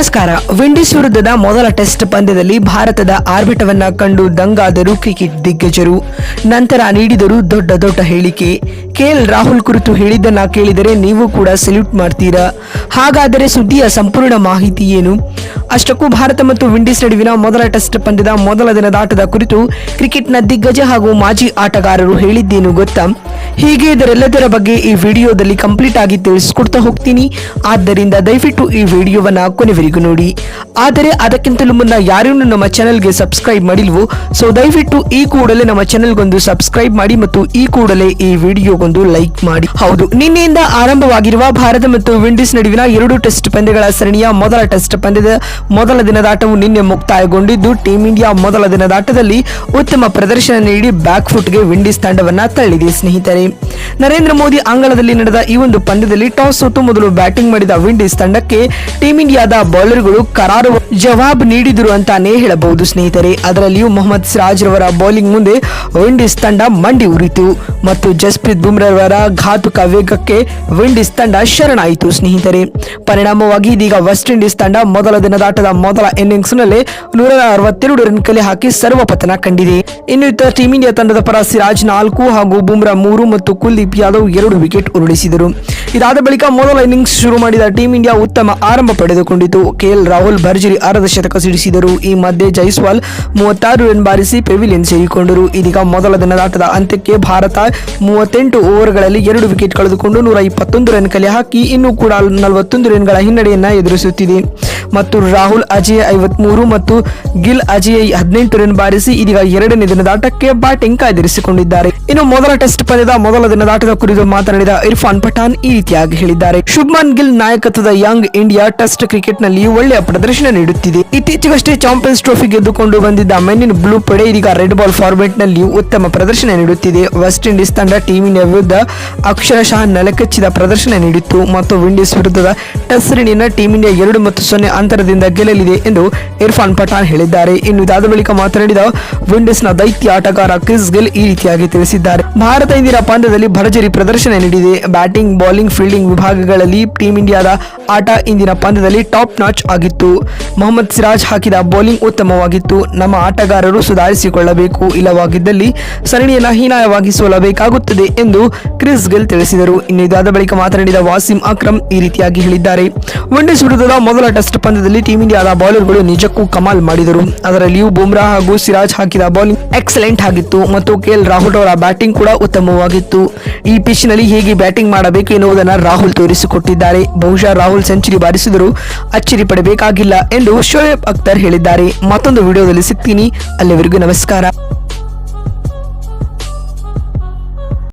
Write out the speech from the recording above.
ನಮಸ್ಕಾರ. ವಿಂಡೀಸ್ ವಿರುದ್ಧದ ಮೊದಲ ಟೆಸ್ಟ್ ಪಂದ್ಯದಲ್ಲಿ ಭಾರತದ ಆರ್ಬಿಟವನ್ನ ಕಂಡು ದಂಗಾದರು ಕ್ರಿಕೆಟ್ ದಿಗ್ಗಜರು. ನಂತರ ನೀಡಿದರು ದೊಡ್ಡ ದೊಡ್ಡ ಹೇಳಿಕೆ. ಕೆಎಲ್ ರಾಹುಲ್ ಕುರಿತು ಹೇಳಿದ್ದನ್ನ ಕೇಳಿದರೆ ನೀವು ಕೂಡ ಸೆಲ್ಯೂಟ್ ಮಾಡ್ತೀರಾ? ಹಾಗಾದರೆ ಸುದ್ದಿಯ ಸಂಪೂರ್ಣ ಮಾಹಿತಿ ಏನು? ಅಷ್ಟಕ್ಕೂ ಭಾರತ ಮತ್ತು ವಿಂಡೀಸ್ ನಡುವಿನ ಮೊದಲ ಟೆಸ್ಟ್ ಪಂದ್ಯದ ಮೊದಲ ದಿನದ ಆಟದ ಕುರಿತು ಕ್ರಿಕೆಟ್ನ ದಿಗ್ಗಜ ಹಾಗೂ ಮಾಜಿ ಆಟಗಾರರು ಹೇಳಿದ್ದೇನು ಗೊತ್ತಾ? ಹೀಗೆ ಇದರೆಲ್ಲದರ ಬಗ್ಗೆ ಈ ವಿಡಿಯೋದಲ್ಲಿ ಕಂಪ್ಲೀಟ್ ಆಗಿ ತಿಳಿಸ್ಕೊಡ್ತಾ ಹೋಗ್ತೀನಿ. ಆದ್ದರಿಂದ ದಯವಿಟ್ಟು ಈ ವಿಡಿಯೋವನ್ನು ಕೊನೆವರೆಗೂ ನೋಡಿ. ಆದರೆ ಅದಕ್ಕಿಂತಲೂ ಮುನ್ನ ಯಾರೂ ನಮ್ಮ ಚಾನೆಲ್ಗೆ ಸಬ್ಸ್ಕ್ರೈಬ್ ಮಾಡಿಲ್ವೋ, ಸೊ ದಯವಿಟ್ಟು ಈ ಕೂಡಲೇ ನಮ್ಮ ಚಾನೆಲ್ಗೊಂದು ಸಬ್ಸ್ಕ್ರೈಬ್ ಮಾಡಿ ಮತ್ತು ಈ ಕೂಡಲೇ ಈ ವಿಡಿಯೋಗೊಂದು ಲೈಕ್ ಮಾಡಿ. ಹೌದು, ನಿನ್ನೆಯಿಂದ ಆರಂಭವಾಗಿರುವ ಭಾರತ ಮತ್ತು ವಿಂಡೀಸ್ ನಡುವಿನ ಎರಡು ಟೆಸ್ಟ್ ಪಂದ್ಯಗಳ ಸರಣಿಯ ಮೊದಲ ಟೆಸ್ಟ್ ಪಂದ್ಯದ ಮೊದಲ ದಿನದಾಟವು ನಿನ್ನೆ ಮುಕ್ತಾಯಗೊಂಡಿದ್ದು, ಟೀಂ ಇಂಡಿಯಾ ಮೊದಲ ದಿನದಾಟದಲ್ಲಿ ಉತ್ತಮ ಪ್ರದರ್ಶನ ನೀಡಿ ಬ್ಯಾಕ್ ಫುಟ್ಗೆ ವಿಂಡೀಸ್ ತಂಡವನ್ನ ತಳ್ಳಿದೆ. ಸ್ನೇಹಿತರೆ, ನರೇಂದ್ರ ಮೋದಿ ಅಂಗಳದಲ್ಲಿ ನಡೆದ ಈ ಒಂದು ಪಂದ್ಯದಲ್ಲಿ ಟಾಸ್ ಸೋತು ಮೊದಲು ಬ್ಯಾಟಿಂಗ್ ಮಾಡಿದ ವಿಂಡೀಸ್ ತಂಡಕ್ಕೆ ಟೀಂ ಇಂಡಿಯಾದ ಬೌಲರ್ಗಳು ಕರಾರು ಜವಾಬ್ ನೀಡಿದರು ಅಂತಾನೆ ಹೇಳಬಹುದು ಸ್ನೇಹಿತರೆ. ಅದರಲ್ಲಿಯೂ ಮೊಹಮ್ಮದ್ ಸಿರಾಜ್ ರವರ ಬೌಲಿಂಗ್ ಮುಂದೆ ವಿಂಡೀಸ್ ತಂಡ ಮಂಡಿ ಉರಿತು ಮತ್ತು ಜಸ್ಪ್ರೀತ್ ಬುಮ್ರಾರವರ ಘಾತುಕ ವೇಗಕ್ಕೆ ವಿಂಡೀಸ್ ತಂಡ ಶರಣಾಯಿತು ಸ್ನೇಹಿತರೆ. ಪರಿಣಾಮವಾಗಿ ಇದೀಗ ವೆಸ್ಟ್ ಇಂಡೀಸ್ ತಂಡ ಮೊದಲ ದಿನದಾಟದ ಮೊದಲ ಇನ್ನಿಂಗ್ಸ್ನಲ್ಲಿ ನೂರ ಅರವತ್ತೆರಡು ರನ್ ಕಲೆ ಹಾಕಿ ಸರ್ವಪತನ ಕಂಡಿದೆ. ಇನ್ನು ಟೀಮ್ ಟೀಂ ಇಂಡಿಯಾ ತಂಡದ ಪರ ಸಿರಾಜ್ ನಾಲ್ಕು ಹಾಗೂ ಬುಮ್ರಾ ಮೂರು ಮತ್ತು ಕುಲ್ದೀಪ್ ಯಾದವ್ ಎರಡು ವಿಕೆಟ್ ಉರುಳಿಸಿದರು. ಇದಾದ ಬಳಿಕ ಮೊದಲ ಇನ್ನಿಂಗ್ಸ್ ಶುರು ಮಾಡಿದ ಟೀಂ ಇಂಡಿಯಾ ಉತ್ತಮ ಆರಂಭ ಪಡೆದುಕೊಂಡಿತು. ಕೆಎಲ್ ರಾಹುಲ್ ಭರ್ಜರಿ ಅರ್ಧ ಶತಕ ಸಿಡಿಸಿದರು. ಈ ಮಧ್ಯೆ ಜೈಸ್ವಾಲ್ ಮೂವತ್ತಾರು ರನ್ ಬಾರಿಸಿ ಪೆವಿಲಿಯನ್ ಸೇರಿಕೊಂಡರು. ಇದೀಗ ಮೊದಲ ದಿನದಾಟದ ಅಂತ್ಯಕ್ಕೆ ಭಾರತ ಮೂವತ್ತೆಂಟು ಓವರ್ಗಳಲ್ಲಿ ಎರಡು ವಿಕೆಟ್ ಕಳೆದುಕೊಂಡು ನೂರ ಇಪ್ಪತ್ತೊಂದು ರನ್ ಕಲೆ ಹಾಕಿ ಇನ್ನೂ ಕೂಡ ನಲವತ್ತೊಂದು ರನ್ಗಳ ಹಿನ್ನಡೆಯನ್ನು ಎದುರಿಸುತ್ತಿದೆ. ಮತ್ತು ರಾಹುಲ್ ಅಜಯ್ ಐವತ್ಮೂರು ಮತ್ತು ಗಿಲ್ ಅಜಯ್ ಹದಿನೆಂಟು ರನ್ ಬಾರಿಸಿ ಇದೀಗ ಎರಡನೇ ದಿನದಾಟಕ್ಕೆ ಬ್ಯಾಟಿಂಗ್ ಕಾಯ್ದಿರಿಸಿಕೊಂಡಿದ್ದಾರೆ. ಇನ್ನು ಮೊದಲ ಟೆಸ್ಟ್ ಪಂದ್ಯದ ಮೊದಲ ದಿನದಾಟದ ಕುರಿತು ಮಾತನಾಡಿದ ಇರ್ಫಾನ್ ಪಠಾನ್ ಈ ರೀತಿಯಾಗಿ ಹೇಳಿದ್ದಾರೆ. ಶುಭ್ಮನ್ ಗಿಲ್ ನಾಯಕತ್ವದ ಯಂಗ್ ಇಂಡಿಯಾ ಟೆಸ್ಟ್ ಕ್ರಿಕೆಟ್ನಲ್ಲಿ ಒಳ್ಳೆಯ ಪ್ರದರ್ಶನ ನೀಡುತ್ತಿದೆ. ಇತ್ತೀಚೆಗಷ್ಟೇ ಚಾಂಪಿಯನ್ಸ್ ಟ್ರೋಫಿ ಗೆದ್ದುಕೊಂಡು ಬಂದಿದ್ದ ಮೆನ್ನಿನ ಬ್ಲೂ ಪಡೆ ಇದೀಗ ರೆಡ್ ಬಾಲ್ ಫಾರ್ಮೆಟ್ನಲ್ಲಿ ಉತ್ತಮ ಪ್ರದರ್ಶನ ನೀಡುತ್ತಿದೆ. ವೆಸ್ಟ್ ಇಂಡೀಸ್ ತಂಡ ಟೀಮ್ ಇಂಡಿಯಾ ವಿರುದ್ಧ ಅಕ್ಷರಶಃ ನೆಲಕಚ್ಚಿದ ಪ್ರದರ್ಶನ ನೀಡಿತ್ತು. ಮತ್ತು ವಿಂಡೀಸ್ ವಿರುದ್ಧದ ಟೆಸ್ಟ್ ಸರಣಿಯನ್ನು ಟೀಮ್ ಇಂಡಿಯಾ ಎರಡು ಮತ್ತು ಸೊನ್ನೆ ಅಂತರದಿಂದ ಗೆಲ್ಲಲಿದೆ ಎಂದು ಇರ್ಫಾನ್ ಪಠಾಣ್ ಹೇಳಿದ್ದಾರೆ. ಇನ್ನು ಇದಾದ ಬಳಿಕ ಮಾತನಾಡಿದ ವಿಂಡೀಸ್ನ ದೈತ್ಯ ಆಟಗಾರ ಕ್ರಿಸ್ ಗಿಲ್ ಈ ರೀತಿಯಾಗಿ ತಿಳಿಸಿದ್ದಾರೆ. ಭಾರತ ಇಂದಿನ ಪಂದ್ಯದಲ್ಲಿ ಭರ್ಜರಿ ಪ್ರದರ್ಶನ ನೀಡಿದೆ. ಬ್ಯಾಟಿಂಗ್, ಬೌಲಿಂಗ್, ಫೀಲ್ಡಿಂಗ್ ವಿಭಾಗಗಳಲ್ಲಿ ಟೀಮ್ ಇಂಡಿಯಾದ ಆಟ ಇಂದಿನ ಪಂದ್ಯದಲ್ಲಿ ಟಾಪ್ ನಾಚ್ ಆಗಿತ್ತು. ಮೊಹಮ್ಮದ್ ಸಿರಾಜ್ ಹಾಕಿದ ಬೌಲಿಂಗ್ ಉತ್ತಮವಾಗಿತ್ತು. ನಮ್ಮ ಆಟಗಾರರು ಸುಧಾರಿಸಿಕೊಳ್ಳಬೇಕು. ಇಲ್ಲವಾಗಿದ್ದಲ್ಲಿ ಸರಣಿಯನ್ನು ಹೀನಾಯವಾಗಿ ಸೋಲಬೇಕಾಗುತ್ತದೆ ಎಂದು ಕ್ರಿಸ್ ಗಿಲ್ ತಿಳಿಸಿದರು. ಇನ್ನು ಇದಾದ ಬಳಿಕ ಮಾತನಾಡಿದ ವಾಸಿಂ ಅಕ್ರಮ್ ಈ ರೀತಿಯಾಗಿ ಹೇಳಿದ್ದಾರೆ. ವಿಂಡೀಸ್ ವಿರುದ್ಧದ ಮೊದಲ ಟೆಸ್ಟ್ ಪಂದ್ಯದಲ್ಲಿ ಟೀಂ ಇಂಡಿಯಾದ ಬೌಲರ್ಗಳು ನಿಜಕ್ಕೂ ಕಮಾಲ್ ಮಾಡಿದರು. ಅದರಲ್ಲಿಯೂ ಬುಮ್ರಾ ಹಾಗೂ ಸಿರಾಜ್ ಹಾಕಿದ ಬೌಲಿಂಗ್ ಎಕ್ಸಲೆಂಟ್ ಆಗಿತ್ತು ಮತ್ತು ಕೆಎಲ್ ರಾಹುಲ್ ಅವರ ಬ್ಯಾಟಿಂಗ್ ಕೂಡ ಉತ್ತಮವಾಗಿತ್ತು. ಈ ಪಿಚ್ನಲ್ಲಿ ಹೇಗೆ ಬ್ಯಾಟಿಂಗ್ ಮಾಡಬೇಕು ಎನ್ನುವುದನ್ನು ರಾಹುಲ್ ತೋರಿಸಿಕೊಟ್ಟಿದ್ದಾರೆ. ಬಹುಶಃ ರಾಹುಲ್ ಸೆಂಚುರಿ ಬಾರಿಸಿದರೂ ಅಚ್ಚರಿ ಪಡಬೇಕಾಗಿಲ್ಲ ಎಂದು ಶೋಯಬ್ ಅಖ್ತರ್ ಹೇಳಿದ್ದಾರೆ. ಮತ್ತೊಂದು ವಿಡಿಯೋದಲ್ಲಿ ಸಿಗ್ತೀನಿ. ಅಲ್ಲಿವರೆಗೂ ನಮಸ್ಕಾರ.